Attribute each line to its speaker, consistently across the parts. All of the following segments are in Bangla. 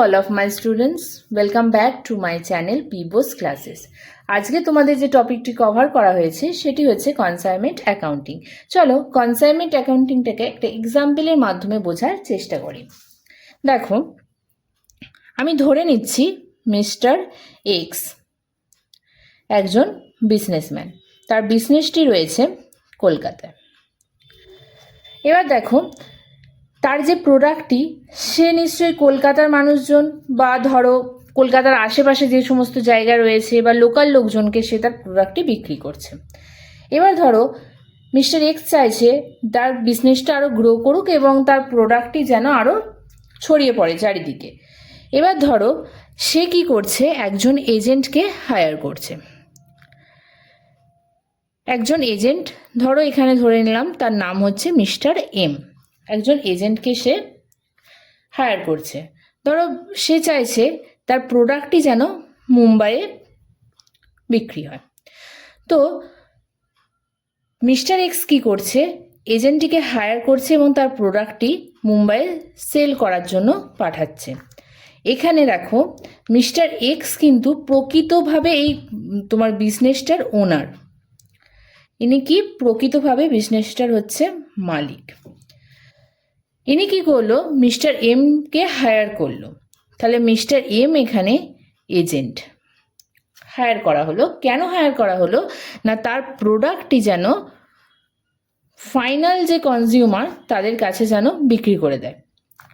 Speaker 1: all of my students, welcome back to my channel Pibos Classes. আজকে তোমাদের যে টপিকটি কভার করা হয়েছে সেটি হচ্ছে কনসাইনমেন্ট অ্যাকাউন্টিং চলো কনসাইনমেন্ট অ্যাকাউন্টিংটাকে একটা এক্সাম্পলের মাধ্যমে বোঝার চেষ্টা করি। দেখো আমি ধরে নিচ্ছি মিস্টার এক্স একজন বিজনেসম্যান তার বিজনেসটি রয়েছে কলকাতায়। এবার দেখো তার যে প্রোডাক্টটি সে নিশ্চয়ই কলকাতার মানুষজন বা ধরো কলকাতার আশেপাশে যে সমস্ত জায়গা রয়েছে বা লোকাল লোকজনকে সে তার প্রোডাক্টটি বিক্রি করছে। এবার ধরো, মিস্টার এক্স চাইছে তার বিজনেসটা আরও গ্রো করুক এবং তার প্রোডাক্টটি যেন আরও ছড়িয়ে পড়ে চারিদিকে। এবার ধরো, সে কি করছে? একজন এজেন্টকে হায়ার করছে। একজন এজেন্ট ধরো এখানে ধরে নিলাম তার নাম হচ্ছে মিস্টার এম একজন এজেন্টকে সে হায়ার করছে। ধরো সে চাইছে তার প্রোডাক্টটি যেন মুম্বাইয়ে বিক্রি হয়। তো মিস্টার এক্স কী করছে? এজেন্টটিকে হায়ার করছে এবং তার প্রোডাক্টটি মুম্বাইয়ে সেল করার জন্য পাঠাচ্ছে। এখানে দেখো, মিস্টার এক্স কিন্তু প্রকৃতভাবে এই তোমার বিজনেসটার ওনার ইনি কি? প্রকৃতভাবে বিজনেসটার হচ্ছে মালিক। ইনি কি করল? মিস্টার এমকে হায়ার করল। তাহলে মিস্টার এম এখানে এজেন্ট। হায়ার করা হলো। কেন হায়ার করা হলো? না, তার প্রোডাক্টটি যেন ফাইনাল যে কনজিউমার, তাদের কাছে যেন বিক্রি করে দেয়।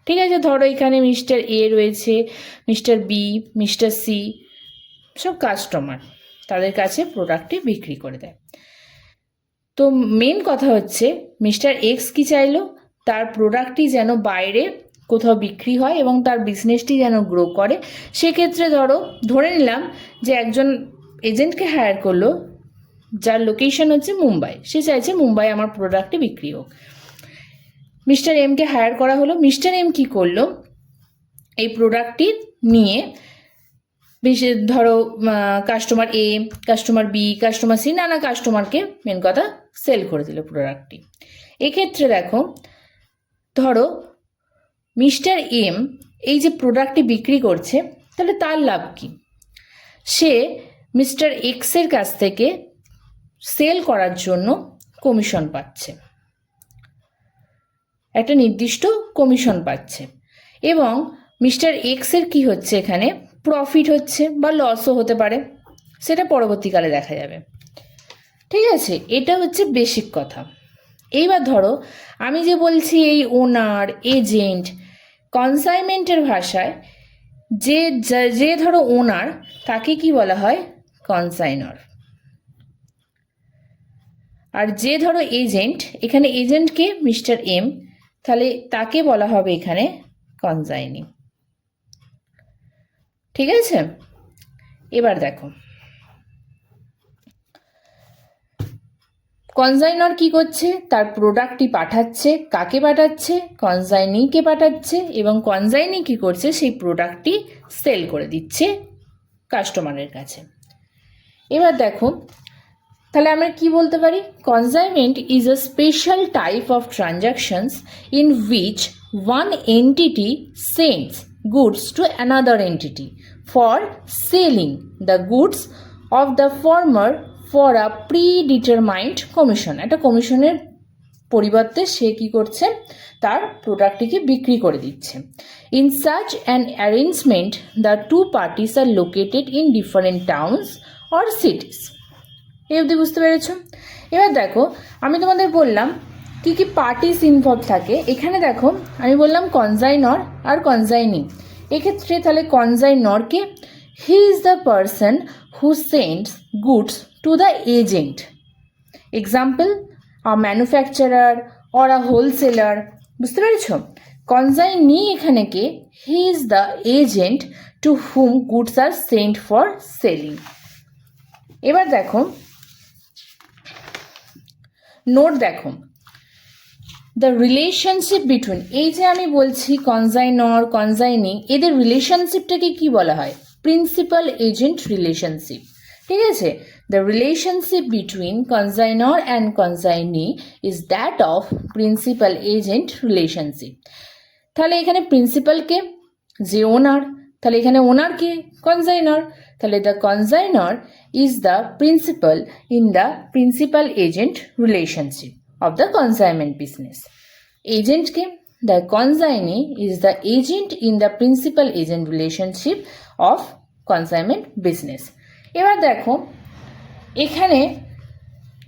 Speaker 1: ঠিক আছে, ধরো এখানে মিস্টার এ রয়েছে, মিস্টার বি, মিস্টার সি, সব কাস্টমার, তাদের কাছে প্রোডাক্টটি বিক্রি করে দেয়। তো মেন কথা হচ্ছে, মিস্টার এক্স কি চাইলো? তার প্রোডাক্টটি যেন বাইরে কোথাও বিক্রি হয় এবং তার বিজনেসটি যেন গ্রো করে। সেক্ষেত্রে ধরো, ধরে নিলাম যে একজন এজেন্টকে হায়ার করল, যার লোকেশন হচ্ছে মুম্বাই। সে চাইছে মুম্বাই আমার প্রোডাক্টটি বিক্রি হোক। মিস্টার এমকে হায়ার করা হলো। মিস্টার এম কী করল? এই প্রোডাক্টটি নিয়ে বিশেষ ধরো customer A customer B customer C নানা কাস্টমারকে মেন কথা সেল করে দিল প্রোডাক্টটি এক্ষেত্রে দেখো ধরো, মিস্টার এম এই যে প্রোডাক্টটি বিক্রি করছে, তাহলে তার লাভ কি? সে মিস্টার এক্সের কাছ থেকে সেল করার জন্য কমিশন পাচ্ছে। একটা নির্দিষ্ট কমিশন পাচ্ছে। এবং মিস্টার এক্সের কি হচ্ছে এখানে? প্রফিট হচ্ছে বা লসও হতে পারে। সেটা পরবর্তীকালে দেখা যাবে। ঠিক আছে? এটা হচ্ছে বেসিক কথা। এইবার ধরো, আমি যে বলছি এই ওনার, এজেন্ট কনসাইনমেন্টের ভাষায় যে যে ধরো ওনার, তাকে কি বলা হয়? কনসাইনর আর যে ধরো এজেন্ট, এখানে এজেন্টকে মিস্টার এম। তাহলে তাকে বলা হবে এখানে কনসাইনি ঠিক আছে? এবার দেখো। কনজাইনর কি করছে? তার প্রোডাক্টটি পাঠাচ্ছে। কাকে পাঠাচ্ছে? কনজাইনিকে পাঠাচ্ছে এবং কনজাইনি কি করছে? সেই প্রোডাক্টটি সেল করে দিচ্ছে কাস্টমারের কাছে। এবার দেখো, তাহলে আমরা কি বলতে পারি? Consignment is a special type of transactions in which one entity sends goods to another entity for selling the goods of the former for a predetermined commission. একটা কমিশনের পরিবর্তে সে কী করছে? তার প্রোডাক্টটিকে বিক্রি করে দিচ্ছে। In such an arrangement the two parties are located in different towns or cities এই অবধি বুঝতে পেরেছ? এবার দেখো, আমি তোমাদের বললাম, কি কি পার্টিস ইনভলভ থাকে? এখানে দেখো, আমি বললাম কনজাইনর আর কনজাইনি এক্ষেত্রে তাহলে কনজাইনরকে he is the person who sends goods to the agent example a manufacturer or a wholesaler বুঝতে পেরেছ? কনজাইনি এখানে কে? He is the agent to whom goods are sent for selling এবার দেখো। নোট দেখো। দ্য রিলেশনশিপ বিটুইন এই যে আমি বলছি কনজাইনর কনজাইনি এদের রিলেশনশিপটাকে কি বলা হয়? প্রিন্সিপাল এজেন্ট রিলেশনশিপ ঠিক আছে? The relationship between consignor and consignee is that of principal agent relationship তাহলে এখানে প্রিন্সিপালকে যে ওনার তাহলে এখানে ওনার কে? কনজাইনার তাহলে the consignor is the principal in the principal agent relationship of the consignment business এজেন্টকে the consignee is the agent in the principal agent relationship of consignment business এবার দেখো এখানে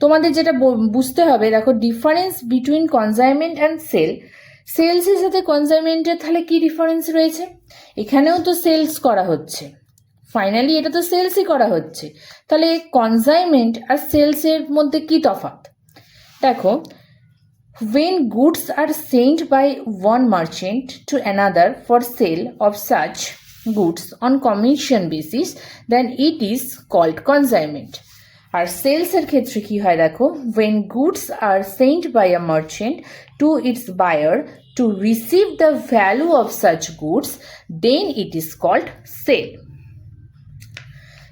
Speaker 1: তোমাদের যেটা বুঝতে হবে, দেখো difference between consignment and sale সেলসের সাথে কনজাইনমেন্টের তাহলে কি ডিফারেন্স রয়েছে? এখানেও তো সেলস করা হচ্ছে। ফাইনালি এটা তো সেলসই করা হচ্ছে। তাহলে কনজাইনমেন্ট আর সেলসের মধ্যে কি তফাৎ? দেখো, when goods are sent by one merchant to another for sale of such goods on commission basis, then it is called consignment. আর সেলসের ক্ষেত্রে কি হয় দেখো when goods are sent by a merchant to its buyer to receive the value of such goods then it is called sale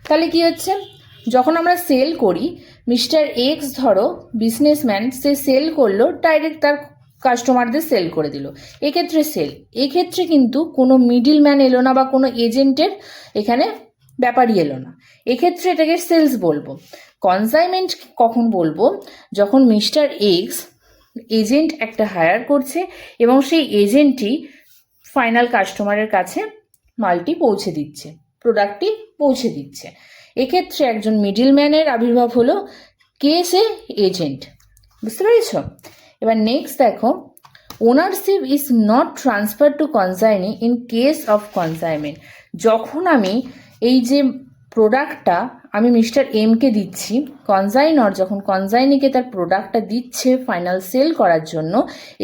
Speaker 1: তাহলে কি হচ্ছে? যখন আমরা সেল করি মিস্টার এক্স ধরো বিজনেসম্যান সে সেল করল ডাইরেক্ট তার কাস্টমারদের সেল করে দিল। এক্ষেত্রে সেল এক্ষেত্রে কিন্তু কোনো মিডিল ম্যান এলো না বা কোনো এজেন্টের এখানে ব্যাপারই এলো না। এক্ষেত্রে এটাকে সেলস বলব। কনসাইনমেন্ট কখন বলব? যখন মিস্টার এক্স এজেন্ট একটা হায়ার করছে এবং সেই এজেন্টটি ফাইনাল কাস্টমারের কাছে মালটি পৌঁছে দিচ্ছে, প্রোডাক্টটি পৌঁছে দিচ্ছে। এক্ষেত্রে একজন মিডিল ম্যানের আবির্ভাব হলো কে সে এজেন্ট, বুঝতে পেরেছ? এবার নেক্সট দেখো ownership is not transfer to consignee in case of consignment যখন আমি এই যে প্রোডাক্টটা আমি মিস্টার এমকে দিচ্ছি কনজাইনর যখন কনজাইনিকে তার প্রোডাক্টটা দিচ্ছে ফাইনাল সেল করার জন্য,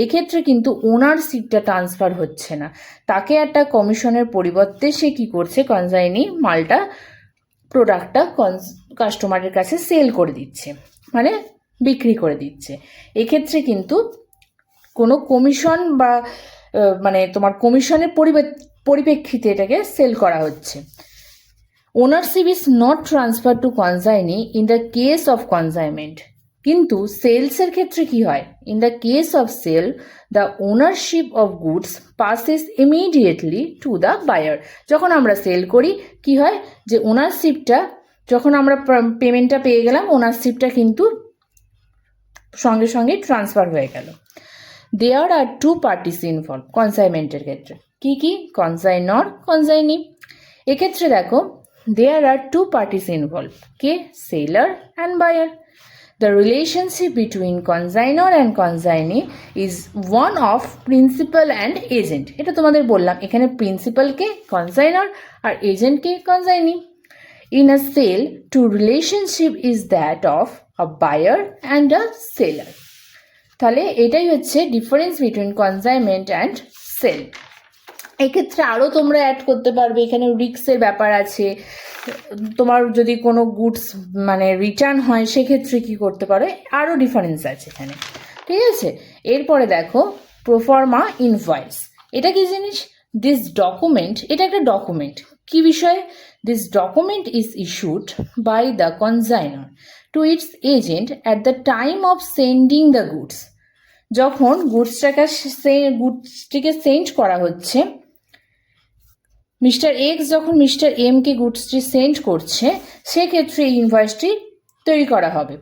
Speaker 1: এক্ষেত্রে কিন্তু ওনারশিপটা ট্রান্সফার হচ্ছে না। তাকে একটা কমিশনের পরিবর্তে সে কি করছে কনজাইনি মালটা প্রোডাক্টটা কাস্টমারের কাছে সেল করে দিচ্ছে মানে বিক্রি করে দিচ্ছে। এক্ষেত্রে কিন্তু কোনো কমিশন বা মানে তোমার কমিশনের পরিপ্রেক্ষিতে এটাকে সেল করা হচ্ছে। Ownership is not transfer to consignee in the case of consignment কিন্তু সেলসের ক্ষেত্রে কি হয় in the case of sale the ownership of goods passes immediately to the buyer যখন আমরা সেল করি কি হয় যে ওনারশিপটা যখন আমরা পেমেন্টটা পেয়ে গেলাম ওনারশিপটা কিন্তু সঙ্গে সঙ্গে ট্রান্সফার হয়ে গেল there are two parties involve কনসাইনমেন্টের ক্ষেত্রে কি কি কনসাইনর কনসাইনি এক্ষেত্রে দেখো there are two parties involve K seller and buyer the relationship between consignor and consignee is one of principal and agent এটা তোমাদের বললাম, এখানে প্রিন্সিপালকে কনসাইনর আর এজেন্টকে consignee in a sale, to relationship is that of a buyer and a seller. তাহলে এটাই হচ্ছে difference between consignment and sale এক্ষেত্রে আরও তোমরা অ্যাড করতে পারবে, এখানে রিক্সের ব্যাপার আছে। তোমার যদি কোনো গুডস মানে রিটার্ন হয়, সেক্ষেত্রে কি করতে পারো? আরও ডিফারেন্স আছে এখানে। ঠিক আছে? এরপরে দেখো প্রফর্মা ইনভয়েস এটা কি জিনিস? দিস ডকুমেন্ট এটা একটা ডকুমেন্ট কি বিষয়ে? This document is issued by the consignor to its agent at the time of sending the goods যখন গুডসটাকে গুডসটিকে সেন্ড করা হচ্ছে মিস্টার এক্স যখন মিস্টার এমকে গুডসটি সেন্ড করছে, সেক্ষেত্রে এই ইনভয়েসটি তৈরি করা হবে।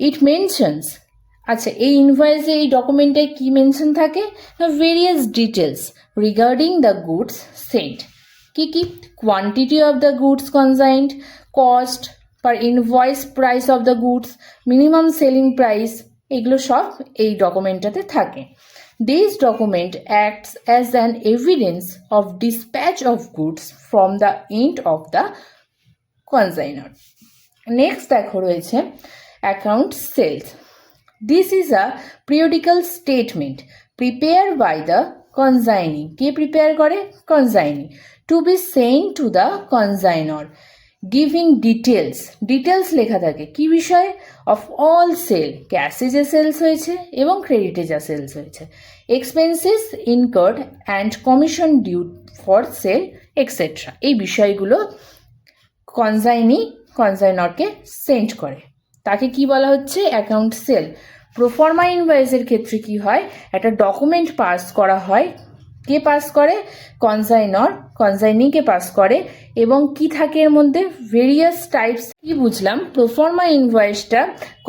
Speaker 1: ইট মেনশনস আচ্ছা এই ইনভয়েসে এই ডকুমেন্টে কি মেনশন থাকে? Various details regarding the goods sent কি কি? Quantity of the goods consigned cost per invoice price of the goods minimum selling price এগুলো সব এই ডকুমেন্টটাতে থাকে। This document acts as an evidence of dispatch of goods from the end of the consignor next দেখো রয়েছে account sales this is a periodical statement prepare by the consignee K prepare করে? Consignee to be send to the consignor giving details details লেখা থাকে। কি বিষয়ে? অফ অল সেল ক্যাশে যে সেলস হয়েছে এবং ক্রেডিটে যা সেলস হয়েছে। Expenses incurred and commission due for sale etcetera এই বিষয়গুলো কনজাইনি কনজাইনরকে সেন্ড করে। তাকে কি বলা হচ্ছে? অ্যাকাউন্ট সেল প্রফর্মা ইনভয়েসের ক্ষেত্রে কি হয়? একটা ডকুমেন্ট পাস করা হয় কে পাস করে? কনসাইনর কনসাইনিকে পাস করে? এবং কি থাকে এর মধ্যে? ভেরিয়াস টাইপস কি বুঝলাম? প্রোফর্মা ইনভয়েসটা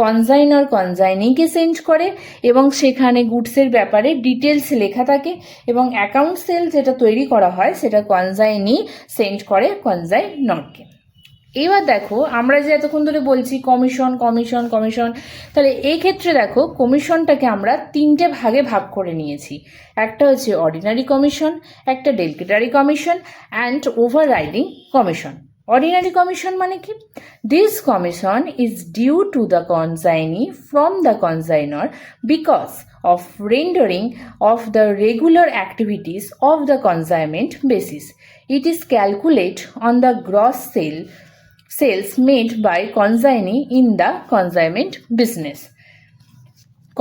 Speaker 1: কনসাইনর কনসাইনিকে সেন্ড করে এবং সেখানে গুডসের ব্যাপারে ডিটেলস লেখা থাকে এবং অ্যাকাউন্ট সেল যেটা তৈরি করা হয় সেটা কনজাইনি সেন্ড করে কনসাইনরকে এবার দেখো, আমরা যে এতক্ষণ ধরে বলছি কমিশন কমিশন কমিশন তাহলে এই ক্ষেত্রে দেখো কমিশনটাকে আমরা তিনটে ভাগে ভাগ করে নিয়েছি। একটা হচ্ছে অর্ডিনারি কমিশন একটা del credere commission and overriding commission ordinary commission মানে কি? This commission is due to the consignee from the consignor because of rendering of the regular activities of the consignment basis it is calculate on the gross sale sales made by consignee in the consignment business.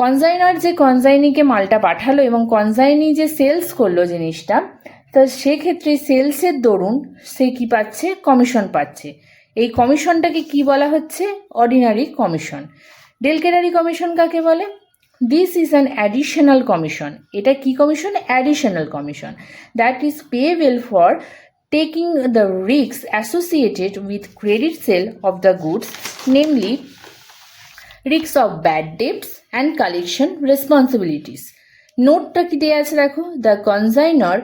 Speaker 1: Consignor যে কনজাইনিকে মালটা পাঠালো এবং কনজাইনি যে সেলস করল জিনিসটা, তা সেক্ষেত্রে সেলসের দরুন সে কি পাচ্ছে? কমিশন পাচ্ছে। এই কমিশনটাকে কি বলা হচ্ছে? Ordinary commission. ডেলকেটারি কমিশন কাকে বলে? This is an additional commission এটা কি commission? Additional commission that is payable for taking the risks associated with credit sale of the goods, namely risks of bad debts and collection responsibilities. নোটটা কি দেওয়া আছে দেখো? The consignor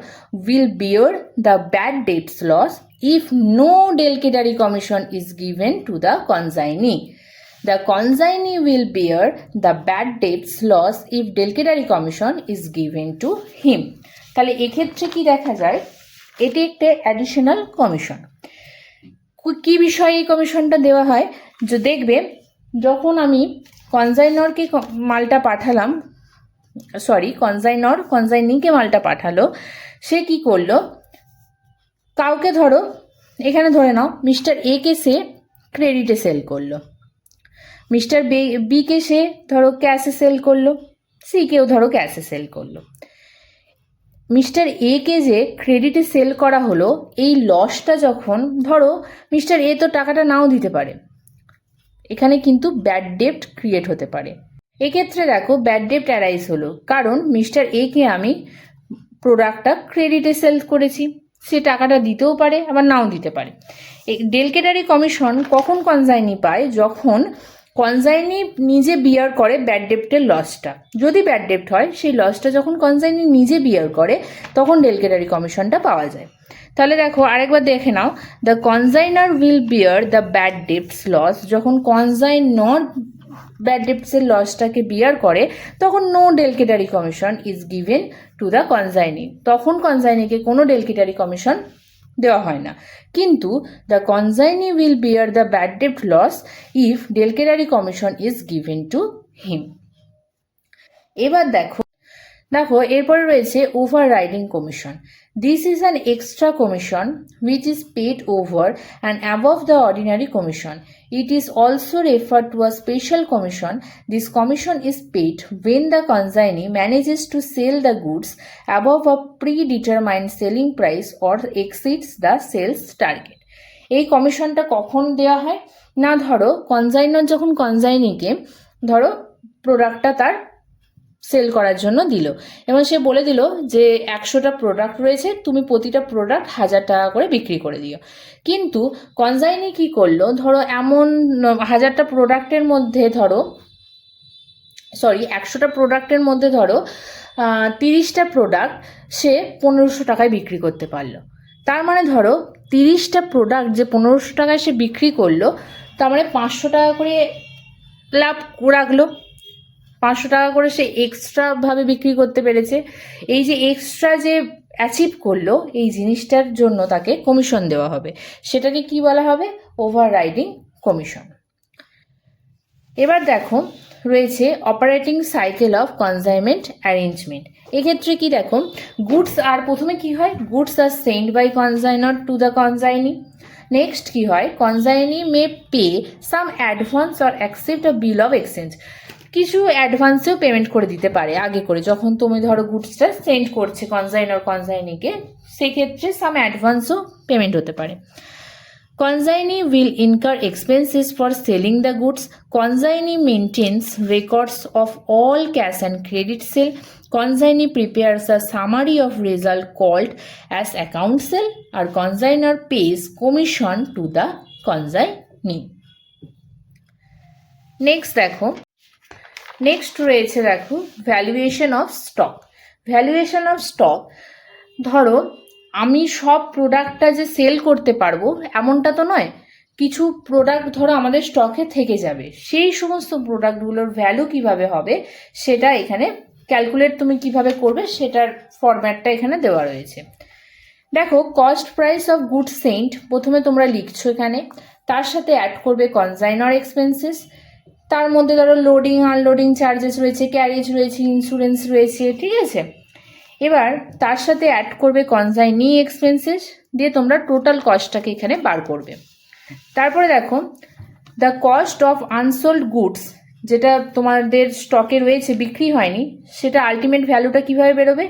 Speaker 1: will bear the bad debts loss if no del credere commission is given to the consignee the consignee will bear the bad debts loss if del credere commission is given to him তাহলে এক্ষেত্রে কি দেখা যায়? এটি একটা অ্যাডিশনাল কমিশন কি বিষয়ে এই কমিশনটা দেওয়া হয়? যে দেখবে, যখন আমি কনজাইনরকে মালটা পাঠালাম সরি কনজাইনর কনজাইনিকে মালটা পাঠালো, সে কি করল? কাউকে ধরো, এখানে ধরে নাও মিস্টার এ কে সে ক্রেডিটে সেল করল। মিস্টার বি কে সে ধরো ক্যাশে সেল করল সি কেও ধরো ক্যাশে সেল করল। মিস্টার এ কে যে ক্রেডিটে সেল করা হলো, এই লসটা যখন, ধরো, মিস্টার এ তো টাকাটা নাও দিতে পারে। এখানে কিন্তু ব্যাড ডেপ্ট ক্রিয়েট হতে পারে। এক্ষেত্রে দেখো ব্যাড ডেপ্ট অ্যারাইজ হলো, কারণ মিস্টার এ কে আমি প্রোডাক্টটা ক্রেডিটে সেল করেছি। সে টাকাটা দিতেও পারে, আবার নাও দিতে পারে। ডেলকেটারি কমিশন কখন কনজাইনি পায়? যখন কনজাইনি নিজে বিয়ার করে ব্যাড ডেপ্টের লসটা যদি ব্যাড ডেপ্ট হয়, সেই লসটা যখন কনজাইনি নিজে বিয়ার করে, তখন ডেলকেটারি কমিশনটা পাওয়া যায়। তাহলে দেখো, আরেকবার দেখে নাও। The consignor will bear the bad debts loss যখন কনজাইন কনজাইনর ব্যাড ডেপ্টসের লসটাকে বিয়ার করে, তখন no del credere commission is given to the consignee তখন কনজাইনিকে কোনো ডেলকেটারি কমিশন দেওয়া হয় না। কিন্তু the consignee will bear the bad ডেপ্ট loss if del credere commission is given to him এবার দেখো দেখো, এরপরে রয়েছে overriding commission this is an extra commission which is paid over and above the ordinary commission it is also refer to a special commission this commission is paid when the consignee manages to sell the goods above a predetermined selling price or exceeds the sales target. এই কমিশনটা কখন দেওয়া হয়? না, ধরো কনজাইনার যখন কনজাইনিকে ধরো প্রোডাক্টটা তার সেল করার জন্য দিল। এবং সে বলে দিল যে, একশোটা প্রোডাক্ট রয়েছে, তুমি প্রতিটা প্রোডাক্ট হাজার টাকা করে বিক্রি করে দিও। কিন্তু কনজাইনি কি করল? ধরো এমন, হাজারটা প্রোডাক্টের মধ্যে ধরো সরি একশোটা প্রোডাক্টের মধ্যে ধরো তিরিশটা প্রোডাক্ট সে পনেরোশো টাকায় বিক্রি করতে পারল। তার মানে ধরো, তিরিশটা প্রোডাক্ট যে পনেরোশো টাকায় সে বিক্রি করল, তার মানে পাঁচশো টাকা করে লাভ রাখল। পাঁচশো টাকা করে সে এক্সট্রাভাবে বিক্রি করতে পেরেছে। এই যে এক্সট্রা যে অ্যাচিভ করল, এই জিনিসটার জন্য তাকে কমিশন দেওয়া হবে। সেটাকে কি বলা হবে? ওভার রাইডিং কমিশন এবার দেখো, রয়েছে operating cycle of consignment arrangement এক্ষেত্রে কি দেখো গুডস আর প্রথমে কি হয়? Goods are send by consignor to the consignee next কি হয়? Consignee may pay some advance or accept a bill of exchange কিছু অ্যাডভান্সেও পেমেন্ট করে দিতে পারে, আগে করে। যখন তুমি ধরো গুডসটা সেন্ড করছে কনজাইনার কনজাইনিকে সেক্ষেত্রে সাম অ্যাডভান্সও পেমেন্ট হতে পারে। Consignee will incur expenses for selling the goods consignee maintains records of all cash and credit sale consignee prepares a summary of result called as account sale R consignor pays commission to the consignee next দেখো নেক্সট রয়েছে দেখো valuation of stock valuation of stock ধরো, আমি সব প্রোডাক্টটা যে সেল করতে পারব, এমনটা তো নয়। কিছু প্রোডাক্ট ধরো আমাদের স্টকে থেকে যাবে। সেই সমস্ত প্রোডাক্টগুলোর ভ্যালু কীভাবে হবে, সেটা এখানে ক্যালকুলেট তুমি কীভাবে করবে, সেটার ফরম্যাটটা এখানে দেওয়া রয়েছে। দেখো cost price of good sent প্রথমে তোমরা লিখছো এখানে। তার সাথে অ্যাড করবে কনজাইনার এক্সপেন্সেস তার মধ্যে ধরো লোডিং আনলোডিং চার্জেস রয়েছে ক্যারেজ রয়েছে ইন্স্যুরেন্স রয়েছে, ঠিক আছে? এবার তার সাথে অ্যাড করবে কনজাইনি এক্সপেন্সেস দিয়ে তোমরা টোটাল কস্টটাকে এখানে বার করবে। তারপরে দেখো the cost of unsold goods যেটা তোমাদের স্টকে রয়েছে, বিক্রি হয়নি, সেটা আলটিমেট ভ্যালুটা কীভাবে বেরোবে?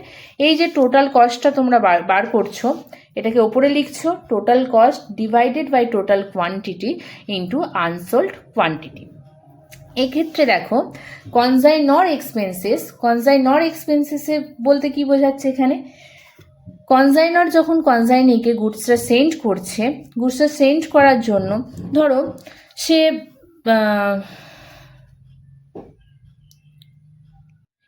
Speaker 1: এই যে টোটাল কস্টটা তোমরা বার করছ, এটাকে ওপরে লিখছো total cost divided by total quantity into unsold quantity এক্ষেত্রে দেখো কনজাইনর এক্সপেন্সেস কনজাইনর এক্সপেন্সেসে বলতে কি বোঝাচ্ছে এখানে? কনজাইনর যখন কনজাইনিকে গুডসটা সেন্ড করছে গুডসটা সেন্ড করার জন্য, ধরো সে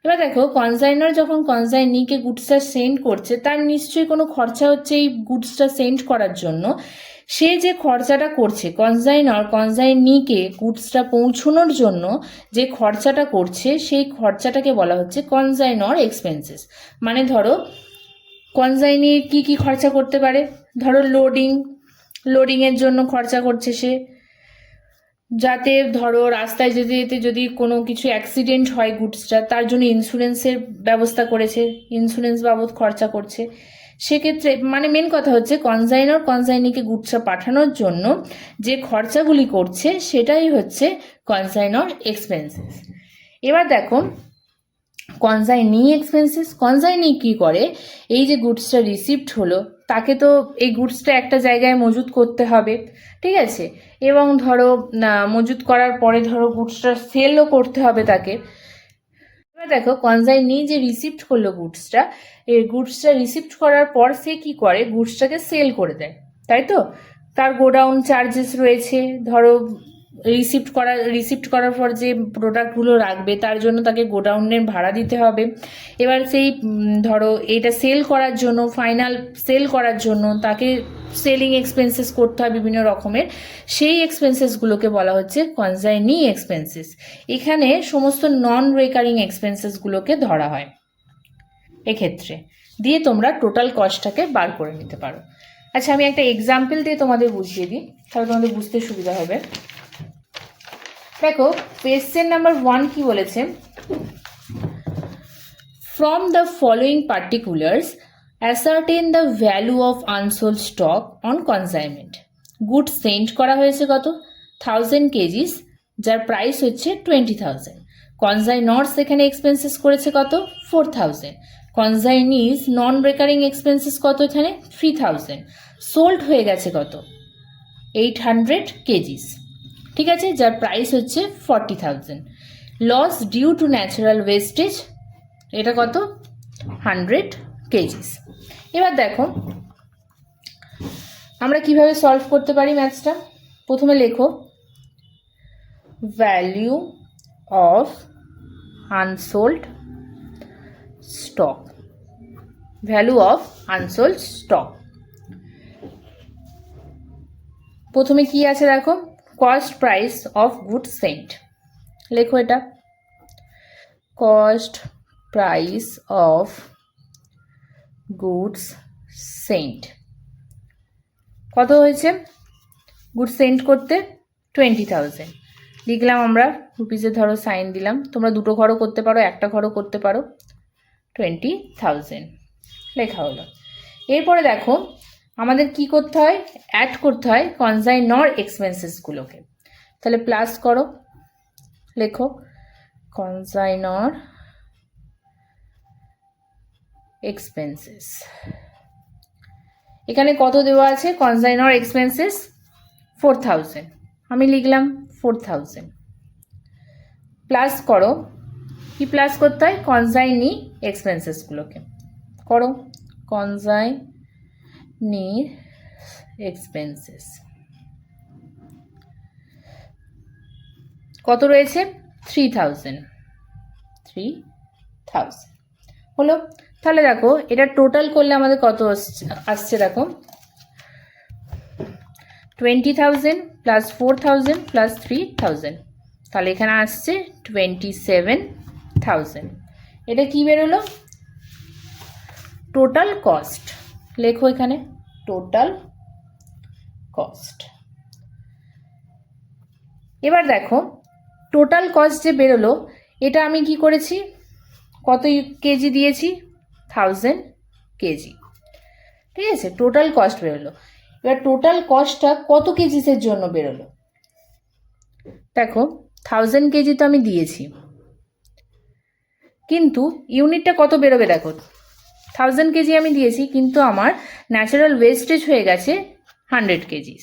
Speaker 1: এবার দেখো কনজাইনার যখন কনজাইনিকে গুডসটা সেন্ড করছে, তার নিশ্চয়ই কোনো খরচা হচ্ছে এই গুডসটা সেন্ড করার জন্য। সে যে খরচাটা করছে কনজাইনার কনজাইনিকে গুডসটা পৌঁছানোর জন্য যে খরচাটা করছে, সেই খরচাটাকে বলা হচ্ছে কনজাইনর এক্সপেন্সেস মানে ধরো কনজাইনির কি কি খরচা করতে পারে? ধরো লোডিং লোডিংয়ের জন্য খরচা করছে সে। যাতে ধরো রাস্তায় যেতে যেতে যদি কোনো কিছু অ্যাক্সিডেন্ট হয় গুডসটা তার জন্য ইন্স্যুরেন্সের ব্যবস্থা করেছে। ইন্স্যুরেন্স বাবদ খরচা করছে। সেক্ষেত্রে মানে মেন কথা হচ্ছে কনজাইনার কনজাইনিকে গুডসটা পাঠানোর জন্য যে খরচাগুলি করছে সেটাই হচ্ছে কনজাইনর এক্সপেন্সেস এবার দেখো কনজাইনি এক্সপেন্সেস কনজাইনি কি করে? এই যে গুডসটা রিসিভড হলো, তাকে তো এই গুডসটা একটা জায়গায় মজুত করতে হবে, ঠিক আছে? এবং ধরো মজুত করার পরে ধরো গুডসটা সেলও করতে হবে তাকে। দেখো কনজাইনি যে রিসিভড করল গুডসটা এই গুডসটা রিসিভড করার পর সে কি করে? গুডসটাকে সেল করে দেয়, তাই তো? তার গোডাউন চার্জেস রয়েছে, ধরো রিসিপ্ট করার রিসিপ্ট করার পর যে প্রোডাক্টগুলো রাখবে, তার জন্য তাকে গোডাউনের ভাড়া দিতে হবে। এবার সেই ধরো, এটা সেল করার জন্য ফাইনাল সেল করার জন্য তাকে সেলিং এক্সপেন্সেস করতে হয় বিভিন্ন রকমের, সেই এক্সপেন্সেসগুলোকে বলা হচ্ছে কনজাইনি এক্সপেন্সেস এখানে সমস্ত নন রেকারিং এক্সপেন্সেসগুলোকে ধরা হয়। এক্ষেত্রে দিয়ে তোমরা টোটাল কস্টটাকে বার করে নিতে পারো। আচ্ছা আমি একটা এক্সাম্পল দিয়ে তোমাদের বুঝিয়ে দিই, তাহলে তোমাদের বুঝতে সুবিধা হবে। দেখো কোয়েশ্চেন নাম্বার ওয়ান কি বলেছে? From the following particulars ascertain the value of unsold stock on consignment good send করা হয়েছে কত? থাউজেন্ড কেজিস যার প্রাইস হচ্ছে টোয়েন্টি থাউজেন্ড কনজাইনর্স এখানে এক্সপেন্সেস করেছে কত? Four thousand consignees non recurring expenses কত এখানে? থ্রি থাউজেন্ড সোল্ড হয়ে গেছে কত? এইট হান্ড্রেড কেজিস ঠিক আছে? যার প্রাইস হচ্ছে forty thousand loss due to natural wastage এটা কত? হান্ড্রেড কেজিস এবার দেখো, আমরা কীভাবে সলভ করতে পারি ম্যাথসটা প্রথমে লেখো value of unsold stock value of unsold stock প্রথমে কি আছে দেখো? Cost price of good sent লেখো এটা। Cost price of goods sent. কত হয়েছে? গুড সেন্ট করতে টোয়েন্টি থাউজেন্ড লিখলাম আমরা রুপিসে ধরো সাইন দিলাম। তোমরা দুটো ঘরও করতে পারো, একটা ঘরও করতে পারো। টোয়েন্টি থাউজেন্ড লেখা হলো। এরপরে দেখো, আমাদের কি করতে হয়? অ্যাড করতে হয় কনজাইনর এক্সপেন্সেসগুলোকে তাহলে প্লাস করো, লেখো। কনজাইনর এক্সপেন্সেস এখানে কত দেওয়া আছে? কনজাইনর এক্সপেন্সেস ফোর থাউজেন্ড আমি লিখলাম ফোর থাউজেন্ড প্লাস করো। কি প্লাস করতে হয়? কনজাইনি এক্সপেন্সেসগুলোকে করো। কনজাইনি এক্সপেন্সেস কত রয়েছে? থ্রি থাউজেন্ড থ্রি থাউজেন্ড হলো তাহলে দেখো, এটা টোটাল করলে আমাদের কত আসছে দেখো? Twenty thousand plus four thousand plus three thousand তাহলে এখানে আসছে টোয়েন্টি সেভেন থাউজেন্ড এটা কী বেরোলো? টোটাল কস্ট লেখো এখানে টোটাল কস্ট এবার দেখো টোটাল কস্ট যে বেরোলো, এটা আমি কি করেছি? কত কেজি দিয়েছি? থাউজেন্ড কেজি ঠিক আছে? টোটাল কস্ট বেরোলো। এবার টোটাল কস্টটা কত কেজিসের জন্য বেরোলো? দেখো থাউজেন্ড কেজি তো আমি দিয়েছি। কিন্তু ইউনিটটা কত বেরোবে দেখো? থাউজেন্ড কেজি আমি দিয়েছি, কিন্তু আমার ন্যাচারাল ওয়েস্টেজ হয়ে গেছে হান্ড্রেড কেজিস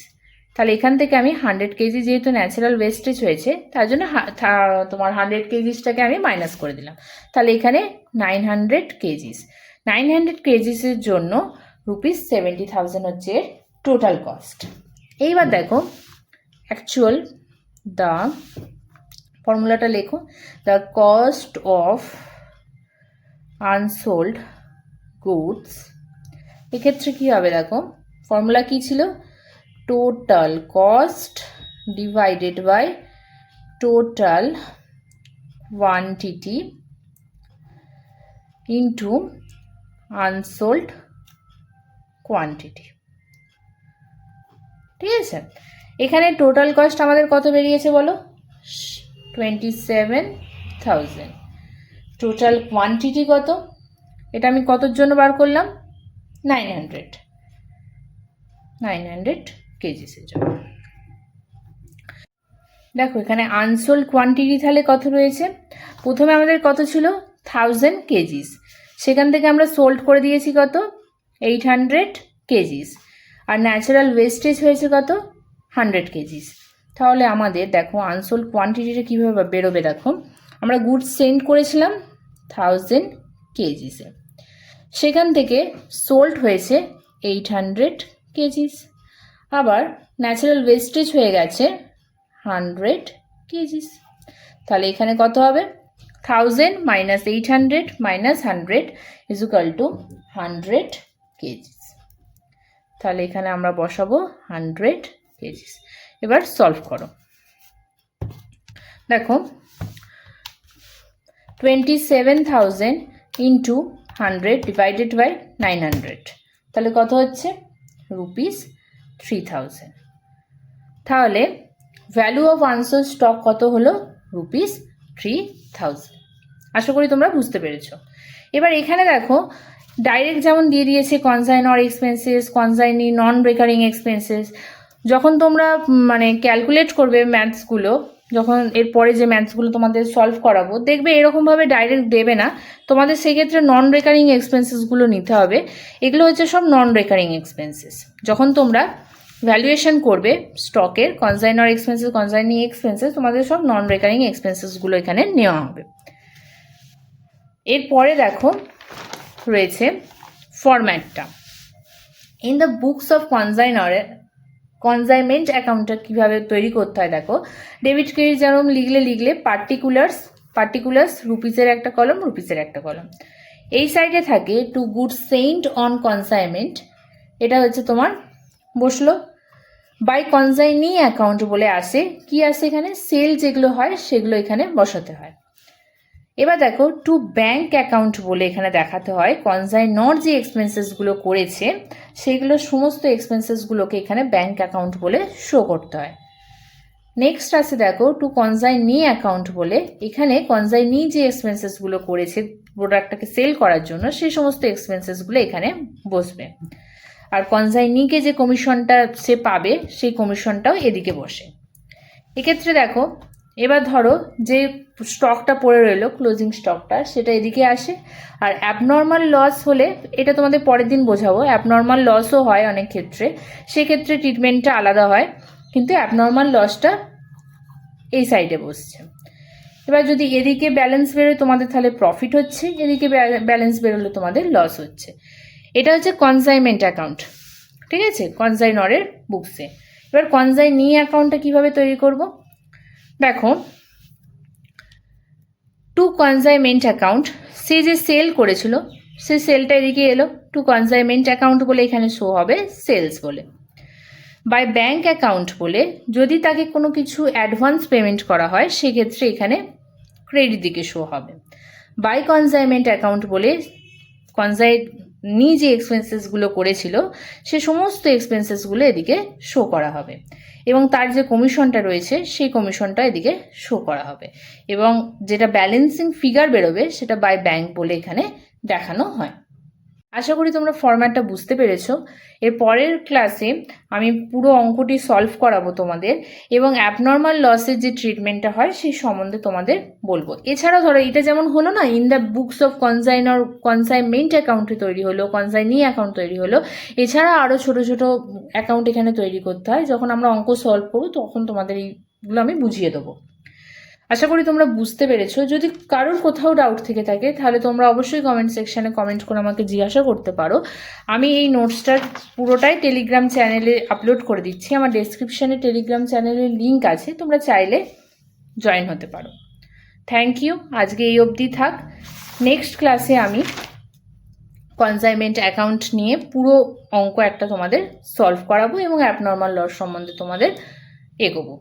Speaker 1: তাহলে এখান থেকে আমি হান্ড্রেড কেজি যেহেতু ন্যাচারাল ওয়েস্টেজ হয়েছে, তার জন্য তোমার হান্ড্রেড কেজিসটাকে আমি মাইনাস করে দিলাম। তাহলে এখানে nine hundred kgs. Nine hundred কেজিসের জন্য রুপিস সেভেন্টি থাউজেন্ড হচ্ছে টোটাল কস্ট এইবার দেখো অ্যাকচুয়াল দ্য ফর্মুলাটা লেখো। The cost of unsold goods এক্ষেত্রে কী হবে দেখো ফর্মুলা কী ছিল? Total cost divided by total quantity into unsold quantity ঠিক আছে? এখানে টোটাল কস্ট আমাদের কত বেরিয়েছে বলো? Twenty seven thousand total quantity কত? এটা আমি কতর জন্য বার করলাম? নাইন হান্ড্রেড নাইন হান্ড্রেড কেজিসের জন্য। দেখো, এখানে আনসোল্ড কোয়ান্টিটি তাহলে কত রয়েছে? প্রথমে আমাদের কত ছিল? থাউজেন্ড কেজিস সেখান থেকে আমরা সোল্ড করে দিয়েছি কত? এইট হান্ড্রেড কেজিস আর ন্যাচারাল ওয়েস্টেজ হয়েছে কত? হান্ড্রেড কেজিস তাহলে আমাদের দেখো আনসোল্ড কোয়ান্টিটিটা কীভাবে বেরোবে দেখো। আমরা গুডস সেন্ড করেছিলাম থাউজেন্ড কেজিসে সেখান থেকে সোল্ড হয়েছে এইট হান্ড্রেড কেজিস আবার ন্যাচারাল ওয়েস্টেজ হয়ে গেছে হান্ড্রেড কেজিস তাহলে এখানে কত হবে? Thousand minus eight hundred minus hundred equal to hundred kgs তাহলে এখানে আমরা বসাবো হান্ড্রেড কেজিস এবার সলভ করো। দেখো twenty seven thousand into hundred divided by nine hundred তাহলে কত হচ্ছে? রুপিস থ্রি থাউজেন্ড তাহলে ভ্যালু অফ আনসার স্টক কত হলো? রুপিস থ্রি থাউজেন্ড আশা করি তোমরা বুঝতে পেরেছ। এবার এখানে দেখো ডাইরেক্ট যেমন দিয়ে দিয়েছে consignor expenses consignee non recurring expenses যখন তোমরা মানে ক্যালকুলেট করবে ম্যাথসগুলো যখন এরপরে যে ম্যাথসগুলো তোমাদের সলভ করাবো, দেখবে এরকমভাবে ডাইরেক্ট দেবে না। তোমাদের সেক্ষেত্রে নন রেকারিং এক্সপেন্সেসগুলো নিতে হবে। এগুলো হচ্ছে সব নন রেকারিং এক্সপেন্সেস যখন তোমরা ভ্যালুয়েশন করবে স্টকের কনসাইনর এক্সপেন্সেস কনজাইনিং এক্সপেন্সেস তোমাদের সব নন রেকারিং এক্সপেন্সেসগুলো এখানে নেওয়া হবে। এরপরে দেখো রয়েছে ফরম্যাটটা ইন দ্য বুকস অফ কনসাইনরে কনসাইনমেন্ট অ্যাকাউন্টটা কীভাবে তৈরি করতে হয় দেখো। ডেবিট ক্রেডিট যেরকম লিখলে লিখলে পার্টিকুলার্স পার্টিকুলার্স রুপিসের একটা কলম রুপিসের একটা কলম এই সাইডে থাকে to good sent on consignment এটা হচ্ছে তোমার বসল। বাই কনসাইনি অ্যাকাউন্ট বলে আসে। কি আসে এখানে? সেল যেগুলো হয় সেগুলো এখানে বসাতে হয়। এবার দেখো টু ব্যাংক অ্যাকাউন্ট বলে এখানে দেখাতে হয়। কনজাই কনসাইনর যে এক্সপেন্সেসগুলো করেছে, সেগুলো সমস্ত এক্সপেন্সেসগুলোকে এখানে ব্যাংক অ্যাকাউন্ট বলে শো করতে হয়। নেক্সট আছে দেখো টু কনজাই নি অ্যাকাউন্ট বলে। এখানে কনজাই নি যে এক্সপেন্সেসগুলো করেছে প্রোডাক্টটাকে সেল করার জন্য, সেই সমস্ত এক্সপেন্সেসগুলো এখানে বসবে। আর কনসাইনিকে যে কমিশনটা সে পাবে, সেই কমিশনটাও এদিকে বসে। এক্ষেত্রে দেখো এবার ধরো যে স্টকটা পড়ে রইল ক্লোজিং স্টকটা সেটা এদিকে আসে। আর অ্যাবনর্মাল লস হলে এটা তোমাদের পরের দিন বোঝাবো অ্যাবনর্মাল লসও হয় অনেক ক্ষেত্রে। সেক্ষেত্রে ট্রিটমেন্টটা আলাদা হয়, কিন্তু অ্যাবনর্মাল লসটা এই সাইডে বসছে। এবার যদি এদিকে ব্যালেন্স বেরোয়, তোমাদের তাহলে প্রফিট হচ্ছে। এদিকে ব্যালেন্স বেরোলে তোমাদের লস হচ্ছে। এটা হচ্ছে কনসাইনমেন্ট অ্যাকাউন্ট ঠিক আছে? কনসাইনরের বুকসে এবার কনসাইন নিয়ে অ্যাকাউন্টটা কীভাবে তৈরি করব? দেখো টু কনজাইমেন্ট অ্যাকাউন্ট সে যে সেল করেছিল, সে সেলটা এদিকে এলো টু কনসাইনমেন্ট অ্যাকাউন্ট বলে এখানে শো হবে সেলস বলে। বাই ব্যাংক অ্যাকাউন্ট বলে, যদি তাকে কোনো কিছু অ্যাডভান্স পেমেন্ট করা হয়, সেক্ষেত্রে এখানে ক্রেডিট দিকে শো হবে। বাই কনজাইমেন্ট অ্যাকাউন্ট বলে কনসাইন নি যে এক্সপেন্সেসগুলো করেছিল, সে সমস্ত এক্সপেন্সেসগুলো এদিকে শো করা হবে। এবং তার যে কমিশনটা রয়েছে, সেই কমিশনটা এদিকে শো করা হবে। এবং যেটা ব্যালেন্সিং ফিগার বেরোবে, সেটা বাই ব্যাংক বলে এখানে দেখানো হয়। আশা করি তোমরা ফরম্যাটটা বুঝতে পেরেছ। এর পরের ক্লাসে আমি পুরো অঙ্কটি সলভ করাবো তোমাদের এবং অ্যাবনর্মাল লসের যে ট্রিটমেন্টটা হয়, সেই সম্বন্ধে তোমাদের বলব। এছাড়াও ধরো, এটা যেমন হলো না in the books of consignor consignment অ্যাকাউন্টে তৈরি হলো কনসাইনি অ্যাকাউন্ট তৈরি হলো, এছাড়া আরও ছোট ছোট অ্যাকাউন্ট এখানে তৈরি করতে হয়। যখন আমরা অঙ্ক সলভ করব, তখন তোমাদের এইগুলো আমি বুঝিয়ে দেবো। আশা করি তোমরা বুঝতে পেরেছ। যদি কারোর কোথাও ডাউট থেকে থাকে, তাহলে তোমরা অবশ্যই কমেন্ট সেকশানে কমেন্ট করে আমাকে জিজ্ঞাসা করতে পারো। আমি এই নোটসটার পুরোটাই টেলিগ্রাম চ্যানেলে আপলোড করে দিচ্ছি। আমার ডেসক্রিপশানে টেলিগ্রাম চ্যানেলের লিঙ্ক আছে। তোমরা চাইলে জয়েন হতে পারো। থ্যাংক ইউ আজকে এই অবধি থাক। নেক্সট ক্লাসে আমি কনসাইনমেন্ট অ্যাকাউন্ট নিয়ে পুরো অঙ্ক একটা তোমাদের সলভ করাবো এবং অ্যাবনর্মাল লস সম্বন্ধে তোমাদের এগোবো।